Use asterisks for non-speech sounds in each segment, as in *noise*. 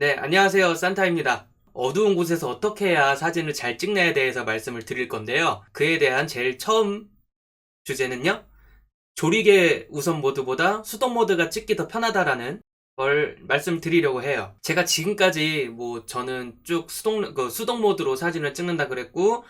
네, 안녕하세요. 산타입니다. 어두운 곳에서 어떻게 해야 사진을 잘 찍냐에 대해서 말씀을 드릴 건데요. 그에 대한 제일 처음 주제는요. 조리개 우선 모드보다 수동 모드가 찍기 더 편하다라는 걸 말씀드리려고 해요. 제가 지금까지 뭐 저는 쭉 수동 그 수동 모드로 사진을 찍는다 그랬고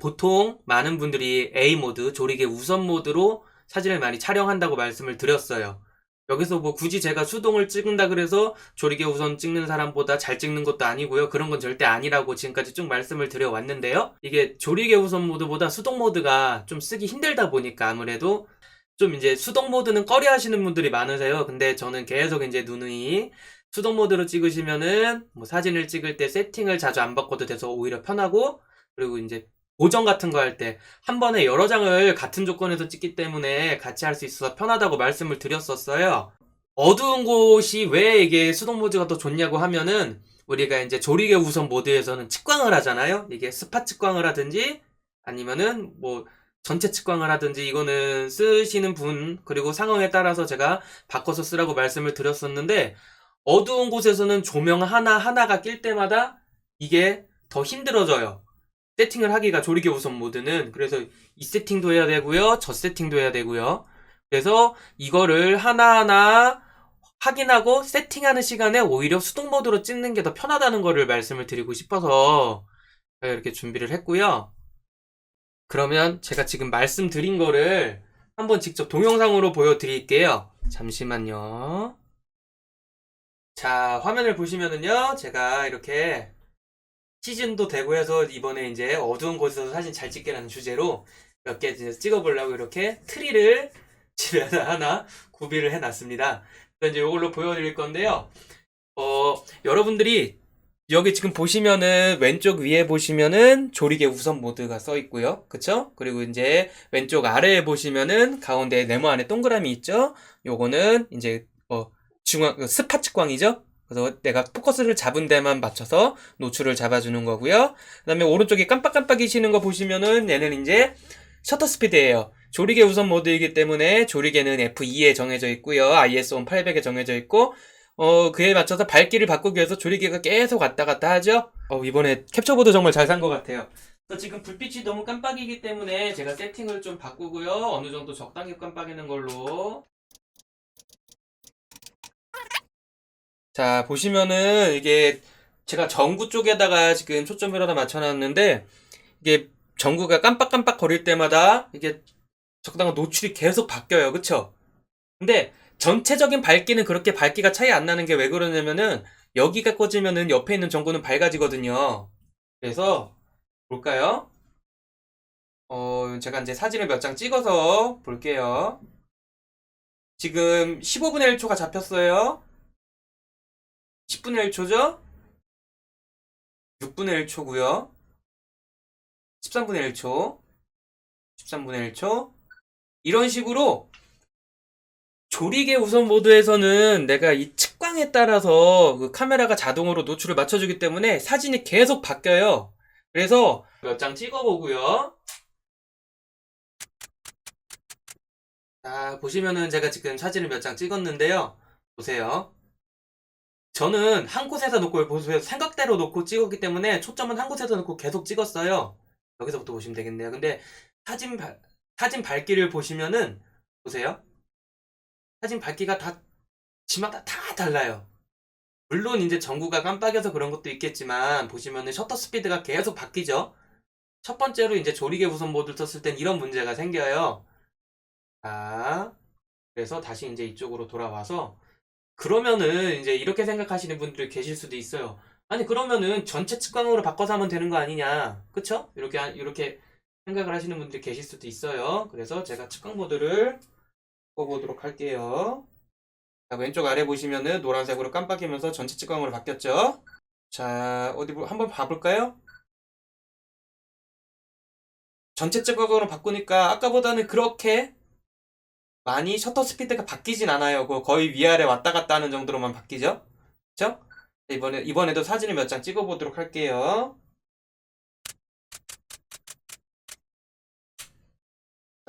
보통 많은 분들이 A 모드 조리개 우선 모드로 사진을 많이 촬영한다고 말씀을 드렸어요. 여기서 뭐 굳이 제가 수동을 찍는다 그래서 조리개 우선 찍는 사람보다 잘 찍는 것도 아니고요. 그런 건 절대 아니라고 지금까지 쭉 말씀을 드려왔는데요. 이게 조리개 우선 모드보다 수동 모드가 좀 쓰기 힘들다 보니까 아무래도 좀 이제 수동 모드는 꺼려 하시는 분들이 많으세요. 근데 저는 계속 이제 누누이 수동 모드로 찍으시면은 뭐 사진을 찍을 때 세팅을 자주 안 바꿔도 돼서 오히려 편하고 그리고 이제 보정 같은 거 할 때 한 번에 여러 장을 같은 조건에서 찍기 때문에 같이 할 수 있어서 편하다고 말씀을 드렸었어요. 어두운 곳이 왜 이게 수동 모드가 더 좋냐고 하면은 우리가 이제 조리개 우선 모드에서는 측광을 하잖아요. 이게 스팟 측광을 하든지 아니면은 뭐 전체 측광을 하든지 이거는 쓰시는 분 그리고 상황에 따라서 제가 바꿔서 쓰라고 말씀을 드렸었는데 어두운 곳에서는 조명 하나 하나가 낄 때마다 이게 더 힘들어져요. 세팅을 하기가 조리개 우선 모드는 그래서 이 세팅도 해야 되고요. 저 세팅도 해야 되고요. 그래서 이거를 하나하나 확인하고 세팅하는 시간에 오히려 수동 모드로 찍는 게 더 편하다는 거를 말씀을 드리고 싶어서 제가 이렇게 준비를 했고요. 그러면 제가 지금 말씀드린 거를 한번 직접 동영상으로 보여드릴게요. 잠시만요. 자, 화면을 보시면은요, 제가 이렇게 시즌도 되고 해서 이번에 이제 어두운 곳에서 사진 잘 찍게라는 주제로 몇 개 찍어보려고 이렇게 트리를 *laughs* 집에다 하나 구비를 해놨습니다. 그래서 이제 이걸로 보여드릴 건데요. 어, 여러분들이 여기 지금 보시면은 왼쪽 위에 보시면은 조리개 우선 모드가 써 있고요. 그쵸? 그리고 이제 왼쪽 아래에 보시면은 가운데 네모 안에 동그라미 있죠? 요거는 이제 어, 중앙 그 스팟 측광이죠? 그래서 내가 포커스를 잡은 데만 맞춰서 노출을 잡아주는 거고요. 그 다음에 오른쪽에 깜빡깜빡이시는 거 보시면은 얘는 이제 셔터 스피드예요. 조리개 우선 모드이기 때문에 조리개는 F2에 정해져 있고요. ISO 800에 정해져 있고 어, 그에 맞춰서 밝기를 바꾸기 위해서 조리개가 계속 왔다 갔다 하죠. 어, 이번에 캡처보드 정말 잘 산 것 같아요. 그래서 지금 불빛이 너무 깜빡이기 때문에 제가 세팅을 좀 바꾸고요. 어느 정도 적당히 깜빡이는 걸로. 자, 보시면은 이게 제가 전구 쪽에다가 지금 초점을 하나 맞춰놨는데 이게 전구가 깜빡깜빡 거릴 때마다 이게 적당한 노출이 계속 바뀌어요. 그쵸? 근데 전체적인 밝기는 그렇게 밝기가 차이 안 나는 게 왜 그러냐면은 여기가 꺼지면은 옆에 있는 전구는 밝아지거든요. 그래서 볼까요? 어, 제가 이제 사진을 몇 장 찍어서 볼게요. 지금 15분의 1초가 잡혔어요. 10분의 1초죠? 6분의 1초고요. 13분의 1초. 13분의 1초. 이런 식으로 조리개 우선 모드에서는 내가 이 측광에 따라서 그 카메라가 자동으로 노출을 맞춰주기 때문에 사진이 계속 바뀌어요. 그래서 몇 장 찍어보고요. 자, 보시면은 제가 지금 사진을 몇 장 찍었는데요. 보세요. 저는 한 곳에서 놓고 보세요. 생각대로 놓고 찍었기 때문에 초점은 한 곳에서 놓고 계속 찍었어요. 여기서부터 보시면 되겠네요. 근데 사진 발, 사진 밝기를 보시면은 보세요. 사진 밝기가 다 지마다 다 달라요. 물론 이제 전구가 깜빡여서 그런 것도 있겠지만 보시면은 셔터 스피드가 계속 바뀌죠. 첫 번째로 이제 조리개 우선 모드를 썼을 땐 이런 문제가 생겨요. 자, 그래서 다시 이제 이쪽으로 돌아와서 그러면은 이제 이렇게 생각하시는 분들이 계실 수도 있어요. 아니 그러면은 전체 측광으로 바꿔서 하면 되는 거 아니냐? 그쵸? 이렇게 하- 이렇게 생각을 하시는 분들이 계실 수도 있어요. 그래서 제가 측광 모드를 바꿔보도록 할게요. 자, 왼쪽 아래 보시면은 노란색으로 깜빡이면서 전체 측광으로 바뀌었죠? 자, 어디 보- 한번 봐볼까요? 전체 측광으로 바꾸니까 아까보다는 그렇게 많이 셔터 스피드가 바뀌진 않아요. 그 거의 위아래 왔다 갔다 하는 정도로만 바뀌죠? 그쵸? 이번에, 이번에도 사진을 몇 장 찍어 보도록 할게요.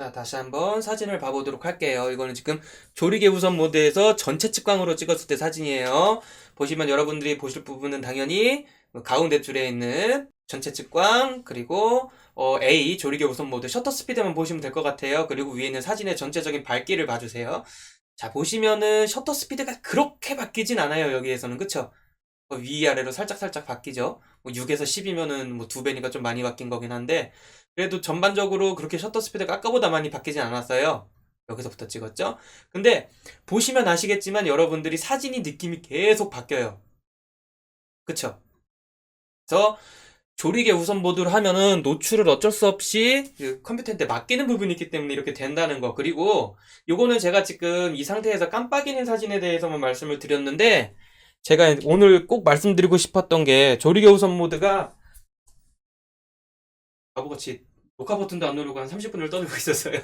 자, 다시 한번 사진을 봐보도록 할게요. 이거는 지금 조리개 우선 모드에서 전체 측광으로 찍었을 때 사진이에요. 보시면 여러분들이 보실 부분은 당연히 가운데 줄에 있는 전체 측광, 그리고 어, A 조리개 우선 모드 셔터 스피드만 보시면 될 것 같아요. 그리고 위에 있는 사진의 전체적인 밝기를 봐주세요. 자, 보시면은 셔터 스피드가 그렇게 바뀌진 않아요. 여기에서는. 그쵸? 어, 위아래로 살짝살짝 바뀌죠. 뭐 6에서 10이면은 뭐 두 배니까 좀 많이 바뀐 거긴 한데, 그래도 전반적으로 그렇게 셔터 스피드가 아까보다 많이 바뀌진 않았어요. 여기서부터 찍었죠? 근데 보시면 아시겠지만 여러분들이 사진이 느낌이 계속 바뀌어요. 그쵸? 그래서 조리개 우선 모드를 하면은 노출을 어쩔 수 없이 그 컴퓨터한테 맡기는 부분이 있기 때문에 이렇게 된다는 거. 그리고 요거는 제가 지금 이 상태에서 깜빡이는 사진에 대해서만 말씀을 드렸는데 제가 오늘 꼭 말씀드리고 싶었던 게 조리개 우선 모드가 바보같이 녹화 버튼도 안 누르고 한 30분을 떠들고 *laughs* 있었어요.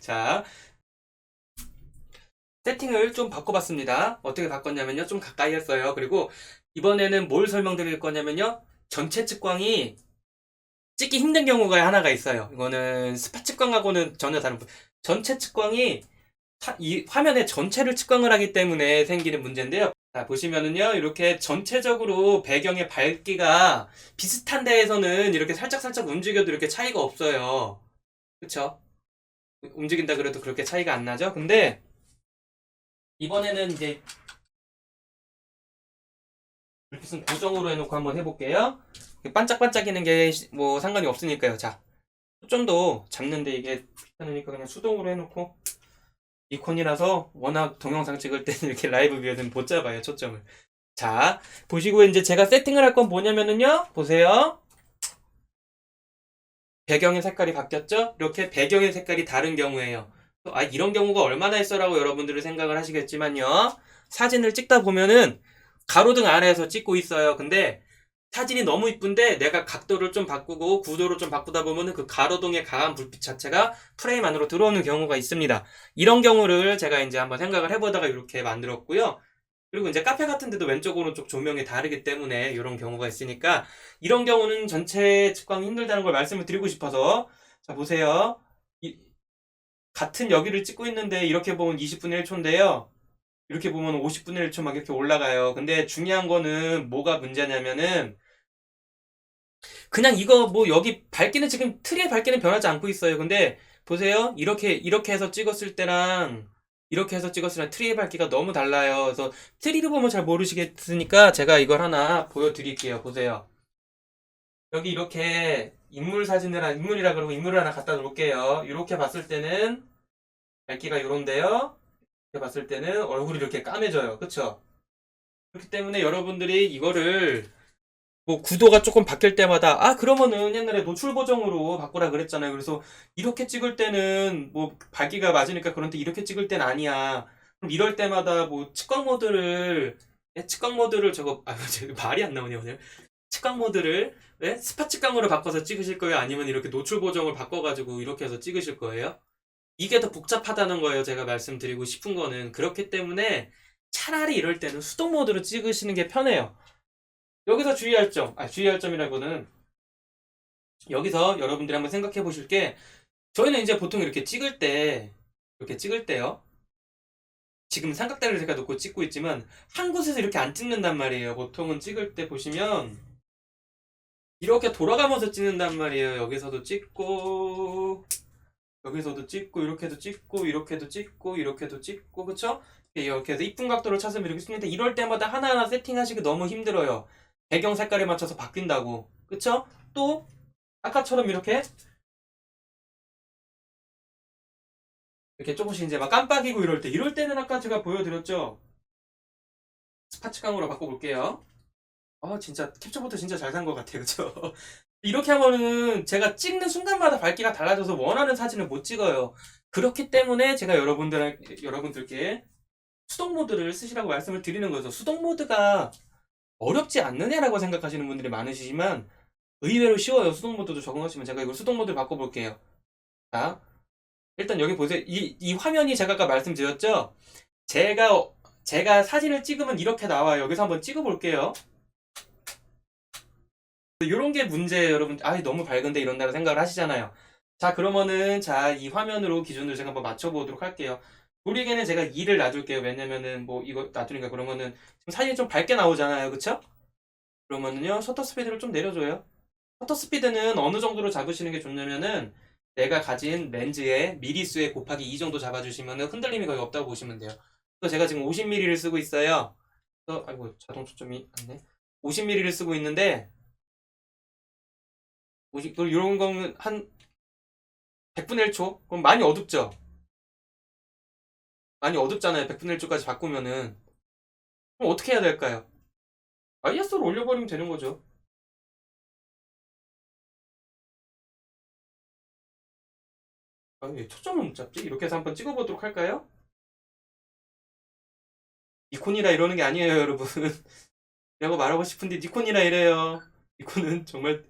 자, 세팅을 좀 바꿔봤습니다. 어떻게 바꿨냐면요. 좀 가까이 했어요. 그리고 이번에는 뭘 설명드릴 거냐면요. 전체 측광이 찍기 힘든 경우가 하나가 있어요. 이거는 스파 측광하고는 전혀 다른 부- 전체 측광이 사- 이 화면의 전체를 측광을 하기 때문에 생기는 문제인데요. 자, 보시면은요, 이렇게 전체적으로 배경의 밝기가 비슷한 데에서는 이렇게 살짝살짝 움직여도 이렇게 차이가 없어요. 그쵸? 움직인다 그래도 그렇게 차이가 안 나죠? 근데, 이번에는 이제, 불빛은 고정으로 해놓고 한번 해볼게요. 반짝반짝이는 게 뭐 상관이 없으니까요. 자, 초점도 작는데 이게 귀찮으니까 그냥 수동으로 해놓고, 이콘이라서 워낙 동영상 찍을 때는 *laughs* 이렇게 라이브 뷰에서는 못 잡아요, 초점을. 자, 보시고 이제 제가 세팅을 할 건 뭐냐면은요, 보세요. 배경의 색깔이 바뀌었죠? 이렇게 배경의 색깔이 다른 경우에요. 아, 이런 경우가 얼마나 있어라고 여러분들은 생각을 하시겠지만요. 사진을 찍다 보면은 가로등 아래에서 찍고 있어요. 근데 사진이 너무 이쁜데 내가 각도를 좀 바꾸고 구도를 좀 바꾸다 보면은 그 가로등의 강한 불빛 자체가 프레임 안으로 들어오는 경우가 있습니다. 이런 경우를 제가 이제 한번 생각을 해보다가 이렇게 만들었고요. 그리고 이제 카페 같은 데도 왼쪽 오른쪽 조명이 다르기 때문에 이런 경우가 있으니까 이런 경우는 전체 측광이 힘들다는 걸 말씀을 드리고 싶어서 자 보세요. 이- 같은 여기를 찍고 있는데 이렇게 보면 20분의 1초인데요. 이렇게 보면 50분의 1초 막 이렇게 올라가요. 근데 중요한 거는 뭐가 문제냐면은 그냥 이거 뭐 여기 밝기는 지금 트리의 밝기는 변하지 않고 있어요. 근데 보세요. 이렇게 이렇게 해서 찍었을 때랑 이렇게 해서 찍었을 때랑 트리의 밝기가 너무 달라요. 그래서 트리를 보면 잘 모르시겠으니까 제가 이걸 하나 보여드릴게요. 보세요. 여기 이렇게 인물 사진을 한- 인물이라 그러고 인물을 하나 갖다 놓을게요. 이렇게 봤을 때는 밝기가 이런데요. 봤을 때는 얼굴이 이렇게 까매져요. 그쵸? 그렇기 때문에 여러분들이 이거를 뭐 구도가 조금 바뀔 때마다 아 그러면은 옛날에 노출 보정으로 바꾸라 그랬잖아요. 그래서 이렇게 찍을 때는 뭐 밝기가 맞으니까 그런데 이렇게 찍을 땐 아니야. 그럼 이럴 때마다 뭐 측광 모드를 예, 측광 모드를 저거 아 *laughs* 말이 안 나오네요 오늘. 측광 모드를 예? 스파 측광으로 바꿔서 찍으실 거예요? 아니면 이렇게 노출 보정을 바꿔가지고 이렇게 해서 찍으실 거예요? 이게 더 복잡하다는 거예요. 제가 말씀드리고 싶은 거는 그렇기 때문에 차라리 이럴 때는 수동 모드로 찍으시는 게 편해요. 여기서 주의할 점, 아, 주의할 점이라고는 여기서 여러분들이 한번 생각해 보실 게 저희는 이제 보통 이렇게 찍을 때 이렇게 찍을 때요. 지금 삼각대를 제가 놓고 찍고 있지만 한 곳에서 이렇게 안 찍는단 말이에요. 보통은 찍을 때 보시면 이렇게 돌아가면서 찍는단 말이에요. 여기서도 찍고 여기서도 찍고 이렇게도 찍고 이렇게도 찍고 이렇게도 찍고 그쵸? 이렇게 해서 이쁜 각도를 찾으면 이렇게 찍는데 이럴 때마다 하나하나 세팅하시기 너무 힘들어요. 배경 색깔에 맞춰서 바뀐다고. 그쵸? 또 아까처럼 이렇게 이렇게 조금씩 이제 막 깜빡이고 이럴 때 이럴 때는 아까 제가 보여드렸죠. 스파츠깡으로 바꿔볼게요. 아 진짜 캡처부터 진짜 잘 산 것 같아요. 그쵸? 이렇게 하면은 제가 찍는 순간마다 밝기가 달라져서 원하는 사진을 못 찍어요. 그렇기 때문에 제가 여러분들 여러분들께 수동 모드를 쓰시라고 말씀을 드리는 거죠. 수동 모드가 어렵지 않느냐라고 생각하시는 분들이 많으시지만 의외로 쉬워요. 수동 모드도 적응하시면 제가 이걸 수동 모드를 바꿔볼게요. 자, 일단 여기 보세요. 이, 이 화면이 제가 아까 말씀드렸죠? 제가 제가 사진을 찍으면 이렇게 나와요. 여기서 한번 찍어볼게요. 이런 게 문제예요, 여러분. 아, 너무 밝은데 이런다고 생각을 하시잖아요. 자, 그러면은 자, 이 화면으로 기준으로 제가 한번 맞춰 보도록 할게요. 조리개는 제가 2를 놔둘게요. 왜냐면은 뭐 이거 놔두니까 그러면은 지금 사진이 좀 밝게 나오잖아요. 그쵸? 그러면은요. 셔터 스피드를 좀 내려줘요. 셔터 스피드는 어느 정도로 잡으시는 게 좋냐면은 내가 가진 렌즈의 미리수에 곱하기 2 정도 잡아주시면은 흔들림이 거의 없다고 보시면 돼요. 그래서 제가 지금 50mm를 쓰고 있어요. 그래서 아이고 자동 초점이 안네. 50mm를 쓰고 있는데 50, 그 이런 거는 한 100분의 1초? 그럼 많이 어둡죠? 많이 어둡잖아요. 100분의 1초까지 바꾸면은. 그럼 어떻게 해야 될까요? ISO를 올려버리면 되는 거죠. 아, 왜 초점을 못 잡지? 이렇게 해서 한번 찍어보도록 할까요? 니콘이라 이러는 게 아니에요, 여러분. *laughs* 라고 말하고 싶은데 니콘이라 이래요. 니콘은 정말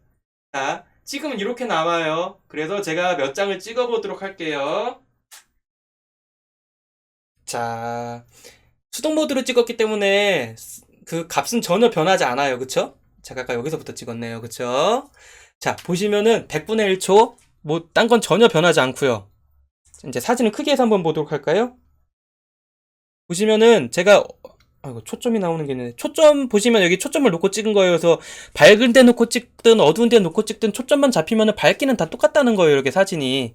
자, 찍으면 이렇게 나와요. 그래서 제가 몇 장을 찍어보도록 할게요. 자, 수동 모드로 찍었기 때문에 그 값은 전혀 변하지 않아요. 그쵸? 제가 아까 여기서부터 찍었네요. 그쵸? 자, 보시면은 100분의 1초, 뭐, 딴 건 전혀 변하지 않고요 이제 사진을 크게 해서 한번 보도록 할까요? 보시면은 제가 아이고 초점이 나오는 게 있는데 초점 보시면 여기 초점을 놓고 찍은 거예요. 그래서 밝은 데 놓고 찍든 어두운 데 놓고 찍든 초점만 잡히면은 밝기는 다 똑같다는 거예요. 이렇게 사진이.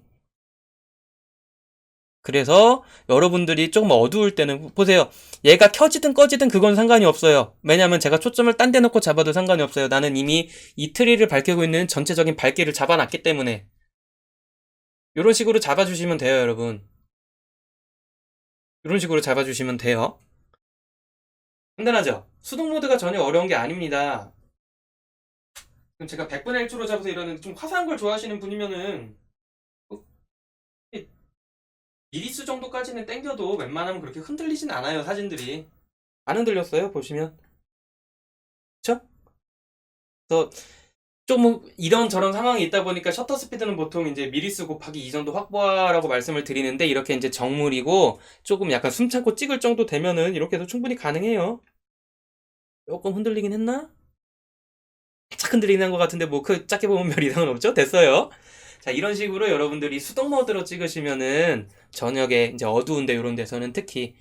그래서 여러분들이 조금 어두울 때는 보세요. 얘가 켜지든 꺼지든 그건 상관이 없어요. 왜냐면 제가 초점을 딴 데 놓고 잡아도 상관이 없어요. 나는 이미 이 트리를 밝히고 있는 전체적인 밝기를 잡아놨기 때문에 이런 식으로 잡아주시면 돼요, 여러분. 이런 식으로 잡아주시면 돼요. 간단하죠? 수동 모드가 전혀 어려운 게 아닙니다. 그럼 제가 100분의 1초로 잡아서 이러는 좀 화사한 걸 좋아하시는 분이면은 어, 이 미리수 정도까지는 땡겨도 웬만하면 그렇게 흔들리진 않아요, 사진들이. 안 흔들렸어요, 보시면. 그쵸? 그래서 좀 이런 저런 상황이 있다 보니까 셔터 스피드는 보통 이제 미리수 곱하기 2 정도 확보하라고 말씀을 드리는데 이렇게 이제 정물이고 조금 약간 숨 참고 찍을 정도 되면은 이렇게 해도 충분히 가능해요. 조금 흔들리긴 했나? 살짝 흔들리는 것 같은데 뭐 그 작게 보면 별 이상은 없죠? 됐어요. 자 이런 식으로 여러분들이 수동 모드로 찍으시면은 저녁에 이제 어두운데 이런 데서는 특히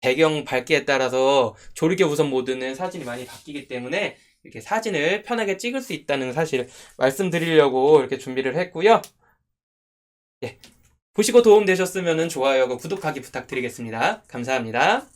배경 밝기에 따라서 조리개 우선 모드는 사진이 많이 바뀌기 때문에 이렇게 사진을 편하게 찍을 수 있다는 사실 말씀드리려고 이렇게 준비를 했고요. 예. 보시고 도움 되셨으면 좋아요하고 구독하기 부탁드리겠습니다. 감사합니다.